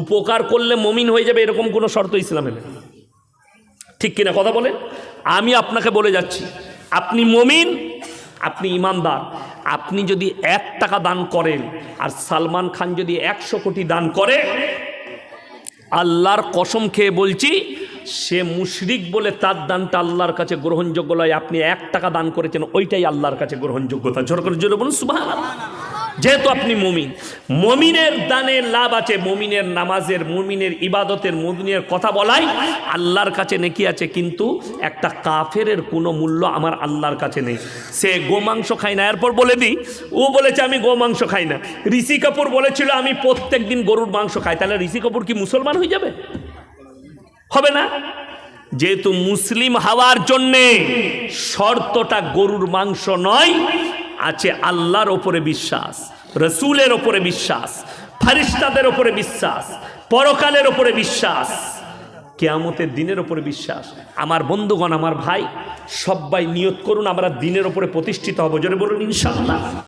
উপকার করলে মমিন হয়ে যাবে এরকম কোনো শর্ত ইসলামে নেই ঠিক কিনা কথা বলে আমি আপনাকে বলে যাচ্ছি, আপনি মমিন, আপনি ইমানদার। আপনি যদি এক টাকা দান করেন আর সালমান খান যদি একশো কোটি দান করে, আল্লাহর কসম খেয়ে বলছি, সে মুশরিক বলে তার দানটা আল্লাহর কাছে গ্রহণযোগ্য নয়, আপনি এক টাকা দান করেছেন, ওইটাই আল্লাহর কাছে গ্রহণযোগ্যতা। জোর করে জোরে বলুন সুবাহ যেহেতু আপনি মমিন মমিনের দানের লাভ আছে, মমিনের নামাজের, মমিনের ইবাদতের মমিনের কথা বলাই আল্লাহর কাছে নেকি আছে, কিন্তু একটা কাফেরের কোনো মূল্য আমার আল্লাহর কাছে নেই। সে গোমাংস খায় না। এরপর বলে দিই, ও বলেছে, আমি গোমাংস খাই না। ঋষি কাপুর বলেছিল, আমি প্রত্যেক দিন গরুর মাংস খাই। তাহলে ঋষি কাপুর কি মুসলমান হয়ে যাবে? হবে না? যেহেতু মুসলিম হওয়ার জন্যে শর্তটা গরুর মাংস নয়, আছে আল্লাহর ওপরে বিশ্বাস। রসুলের ওপরে বিশ্বাস, ফারিস্তাদের ওপরে বিশ্বাস, পরকালের ওপরে বিশ্বাস, কেয়ামতের দিনের ওপরে বিশ্বাস। আমার বন্ধুগণ, আমার ভাই, সবাই নিয়ত করুন, আমরা দিনের ওপরে প্রতিষ্ঠিত হব। জোরে বলুন ইনশাল্লাহ